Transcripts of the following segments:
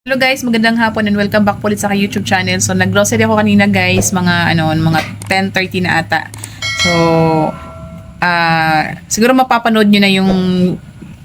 Hello guys, magandang hapon and welcome back po ulit sa YouTube channel. So nag-grocery ako kanina guys, mga ano, mga 10:30 na ata. So ah siguro mapapanood niyo na yung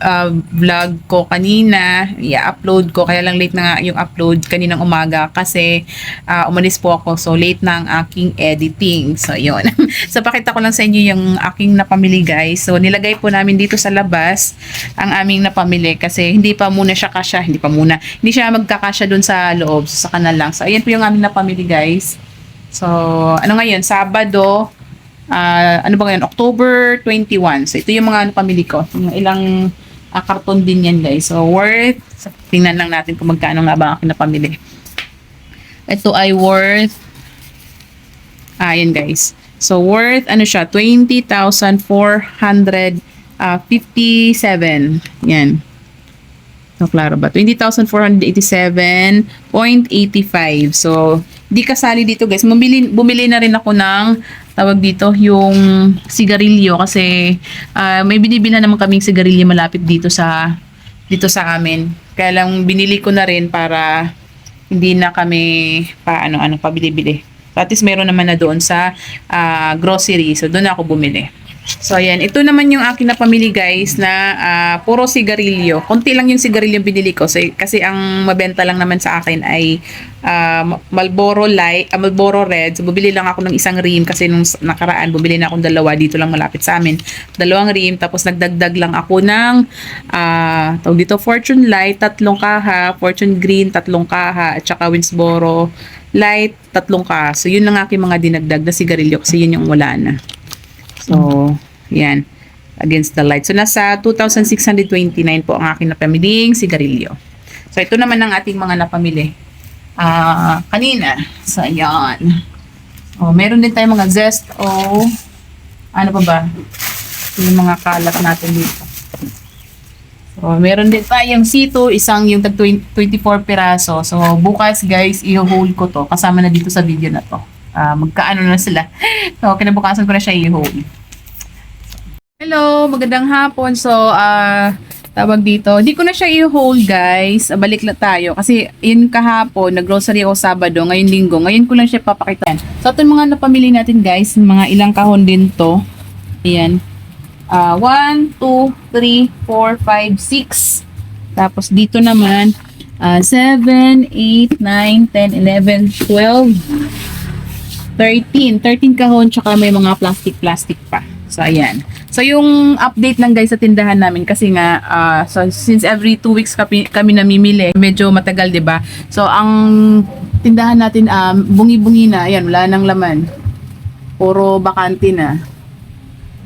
ah, vlog ko kanina, i-upload ko kaya lang late na nga yung upload kaninang umaga kasi ah, umalis po ako so late na ang aking editing. So yun. so pakita ko lang sa inyo yung aking napamili guys. So nilagay po namin dito sa labas ang aming napamili kasi hindi pa muna siya kasya, hindi pa muna. Hindi siya magkakasya dun sa loob, so sa kanal lang. So ayan po yung aming napamili guys. So ano ngayon, Sabado, ah, ano ba ngayon, October 21. So ito yung mga napamili ko. Yung ilang ah, karton din yan guys. So worth, tingnan lang natin kung magkano nga ba ang aking. Ito ay worth, ah yan guys. So worth, ano siya, 20,457. Yan. So, klaro ba? 20,487.85. So, di kasali dito guys. Bumili, bumili na rin ako ng tawag dito, yung sigarilyo kasi ah, may binibila naman kaming sigarilyo malapit dito sa dito sa amin. Kaya lang binili ko na rin para hindi na kami pa ano ano pa bili-bili. So, at least meron naman na doon sa ah, grocery. So doon ako bumili. So ayan, ito naman yung akin na pamili guys na ah, puro sigarilyo. Konti lang yung sigarilyo binili ko so, kasi ang mabenta lang naman sa akin ay ah, Marlboro Light, ah, Marlboro Red. So bumili lang ako ng isang rim kasi nung nakaraan bumili na akong dalawa dito lang malapit sa amin. Dalawang rim tapos nagdagdag lang ako ng ah tawag dito Fortune Light, tatlong kaha, Fortune Green, tatlong kaha, at saka Winsboro Light, tatlong kaha. So yun lang aking mga dinagdag na sigarilyo kasi yun yung wala na. So, yan. Against the light. So, nasa 2,629 po ang aking napamiling sigarilyo. So, ito naman ang ating mga napamili. Ah, kanina. So, ayan. Oh, meron din tayong mga zest o ano pa ba? Yung mga kalat natin dito. So, meron din tayong C2, isang yung tag 20 24 piraso. So, bukas guys, i-hold ko to. Kasama na dito sa video na to. Ah, magkaano na sila. So, kinabukasan ko na siya i-hold. Hello, magandang hapon. So, ah, tawag dito. Hindi ko na siya i-hold, guys. Ah, Balik na tayo. Kasi, yun kahapon, nag-grocery ako Sabado, ngayon linggo. Ngayon ko lang siya papakita. So, itong mga napamili natin, guys, mga ilang kahon din to. Ayan. Ah, 1, 2, 3, 4, 5, 6. Tapos, dito naman, ah, 7, 8, 9, 10, 11, 12, 13. 13 kahon, tsaka may mga plastic-plastic pa. So, ayan. So, yung update lang guys sa tindahan namin kasi nga, ah, so, since every two weeks kami, kami namimili, medyo matagal, ba So, ang tindahan natin, um, bungi-bungi na. Ayan, wala nang laman. Puro bakante na.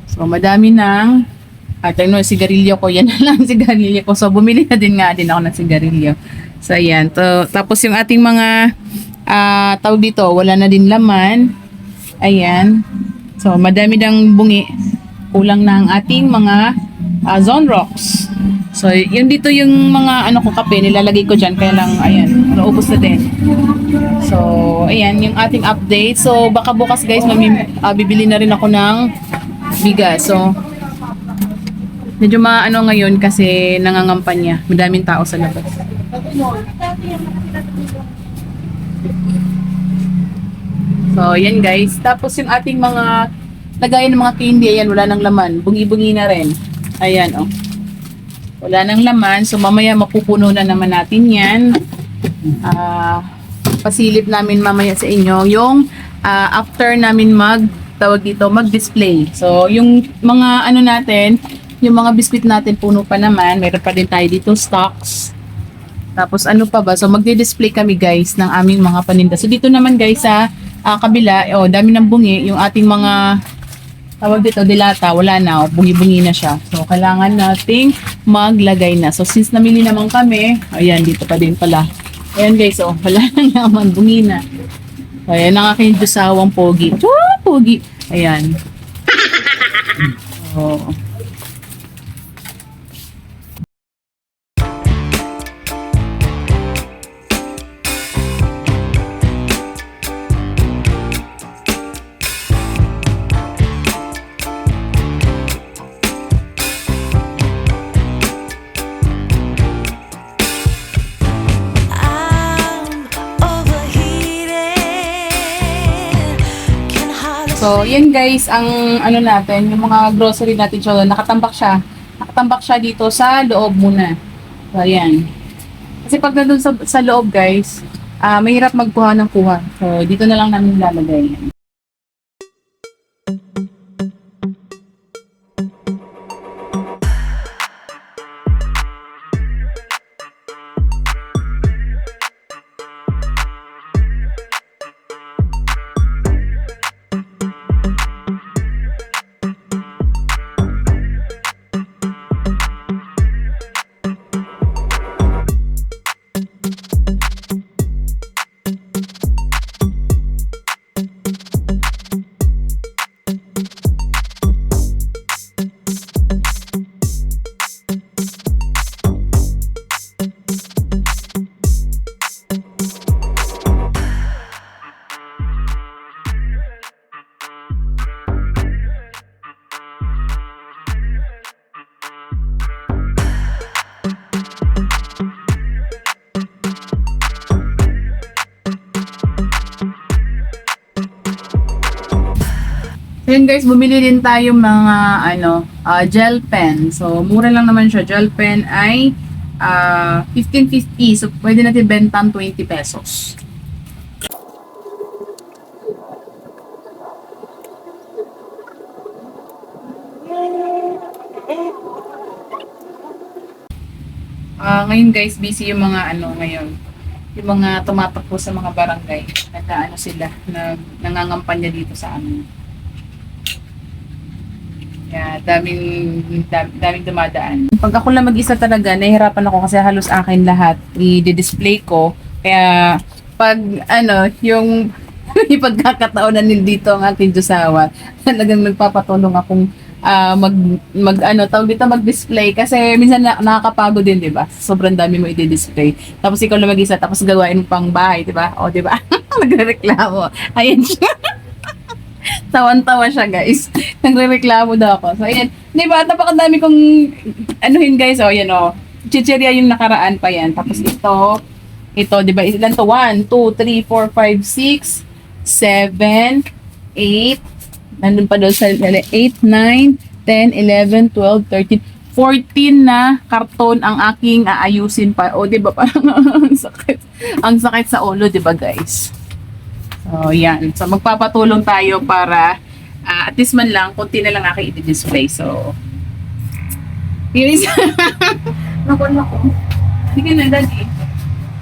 So, madami ng at ano, sigarilyo ko. Yan na lang sigarilyo ko. So, bumili na din nga din ako ng sigarilyo. So, ayan. To, tapos yung ating mga ah tawag dito, wala na din laman. Ayan. So, madami ng bungi. Kulang na ang ating mga ah, zone rocks. So, yun dito yung mga ano ko kape, nilalagay ko dyan. Kaya lang, ayan, naubos na din. So, ayan, yung ating update. So, baka bukas guys, mami, ah, bibili na rin ako ng bigas. So, medyo maano ngayon kasi nangangampanya. Madaming tao sa labas. So, yan guys. Tapos yung ating mga lagayan ng mga candy, ayan, wala nang laman. Bungi-bungi na rin. Ayan, oh. Wala nang laman. So, mamaya mapupuno na naman natin yan. Ah, pasilip namin mamaya sa inyo yung ah, after namin mag tawag dito, mag-display. So, yung mga ano natin, yung mga biscuit natin puno pa naman. Meron pa din tayo dito stocks. Tapos ano pa ba? So magdi-display kami guys ng aming mga paninda. So dito naman guys sa ah, kabila, oh, dami ng bungi, yung ating mga tawag dito dilata, wala na, oh, bungi-bungi na siya. So kailangan nating maglagay na. So since namili naman kami, ayan dito pa din pala. Ayan guys, oh, wala nang naman, bungi na. So, ayan ang aking dusawang pogi. Chua, pogi. Ayan. Oh. So, yan guys, ang ano natin, yung mga grocery natin, so, nakatambak siya. Nakatambak siya dito sa loob muna. So, ayan. Kasi pag nandun sa, sa loob guys, ah mahirap magkuha ng kuha. So, dito na lang namin lalagay. Then guys, bumili din tayo mga ano, ah, gel pen. So, mura lang naman siya. Gel pen ay ah 15.50. So, pwede natin bentang 20 pesos. Ah, ngayon guys, busy yung mga ano ngayon. Yung mga tumatakbo sa mga barangay. Nagkaano sila, nag, nangangampanya dito sa amin. Kaya daming, dam- daming dumadaan. Pag ako lang mag-isa talaga, nahihirapan ako kasi halos akin lahat i-display ko. Kaya pag ano, yung yung pagkakataon na nandito ang aking Diyosawa, talagang nagpapatulong akong ah, mag, mag ano, tawag dito mag-display kasi minsan na, nakakapagod din, 'di ba? Sobrang dami mo i-display. Tapos ikaw lang mag-isa tapos gawain mo pang bahay, 'di ba? O, 'di ba? Nagrereklamo. Ayan siya. Tawan-tawa siya, guys. Nagre-reklamo daw ako. So, ayan. Di ba? Napakadami kong anuhin, guys. O, yan, o. Chicheria yung nakaraan pa yan. Tapos ito, ito, di ba? Ilan to? 1, 2, 3, 4, 5, 6, 7, 8, nandun pa doon sa 8, 9, 10, 11, 12, 13, 14 na karton ang aking aayusin pa. O, di ba? Parang ang sakit. Ang sakit sa ulo, di ba, guys? So, yan. So, magpapatulong tayo para ah, at least man lang, konti na lang aking i-display. So, here is... naku, naku. Sige na, daddy.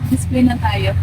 Display na tayo.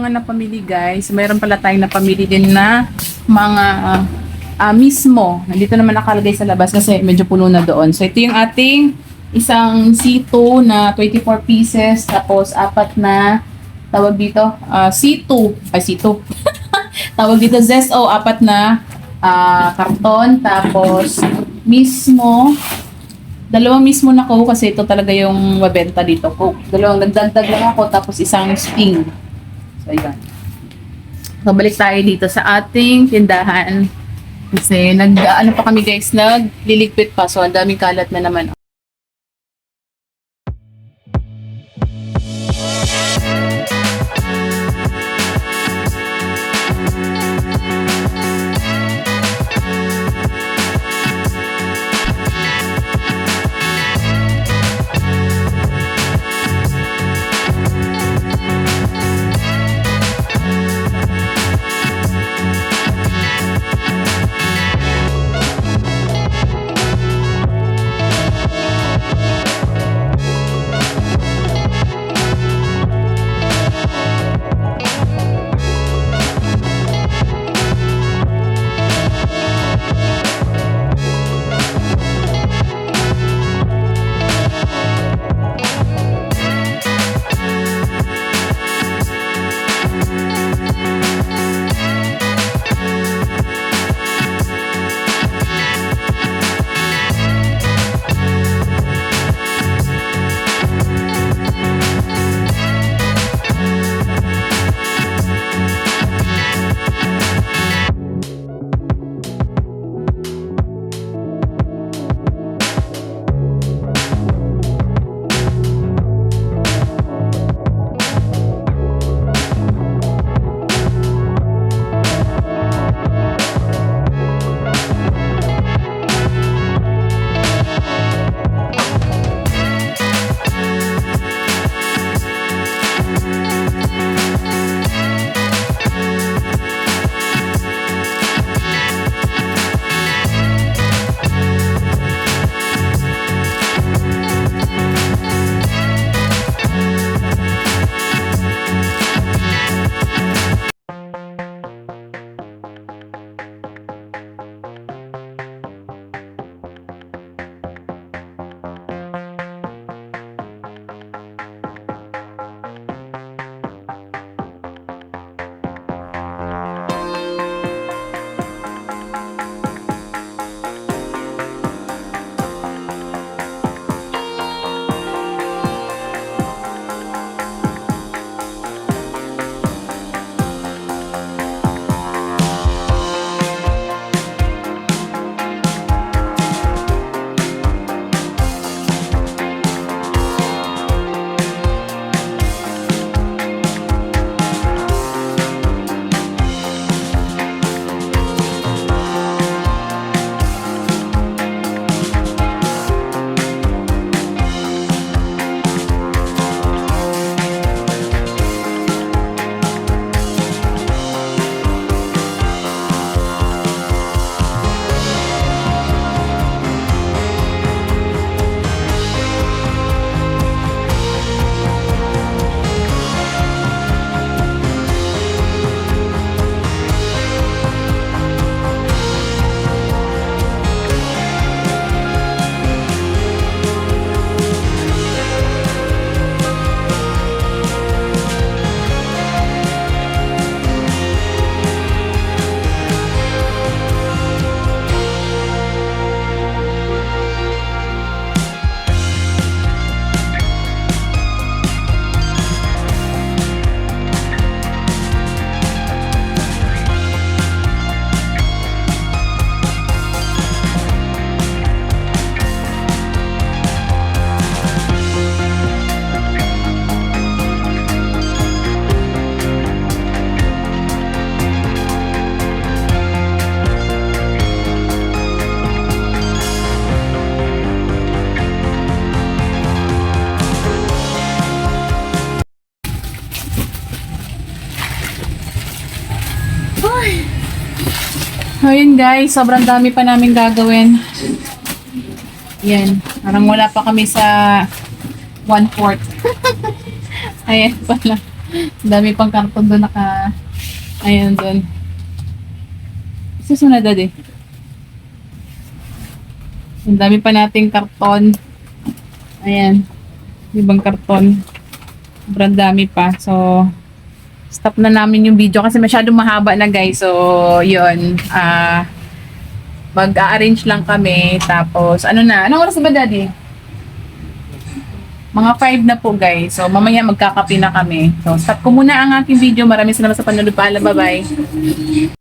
Mga napamili guys, mayroon pala tayong napamili din na mga ah, mismo. Nandito naman nakalagay sa labas kasi medyo puno na doon. So ito yung ating isang C2 na 24 pieces tapos apat na tawag dito ah, C2 ay C2 tawag dito ZSO apat na ah, karton tapos mismo dalawang mismo na Coke kasi ito talaga yung mabenta dito. Coke. Dalawang nagdagdag lang ako tapos isang Sting. Yun. So, tayo dito sa ating tindahan. Kasi nag, ano pa kami guys, nagliligpit pa. So, ang daming kalat na naman. Guys, sobrang dami pa namin gagawin. Yan, parang wala pa kami sa one-fourth. Ayan pala. Dami pang karton doon naka... Ayan doon. Susunod daddy. Ang dami pa nating karton. Ayan. Ibang karton. Sobrang dami pa. So, stop na namin yung video kasi masyadong mahaba na guys. So, yun. Ah, mag-arrange lang kami. Tapos, ano na? Anong oras na ba daddy? Mga 5 na po guys. So, mamaya magkakape na kami. So, stop ko muna ang aking video. Maraming salamat sa panonood. Paalam. Bye-bye.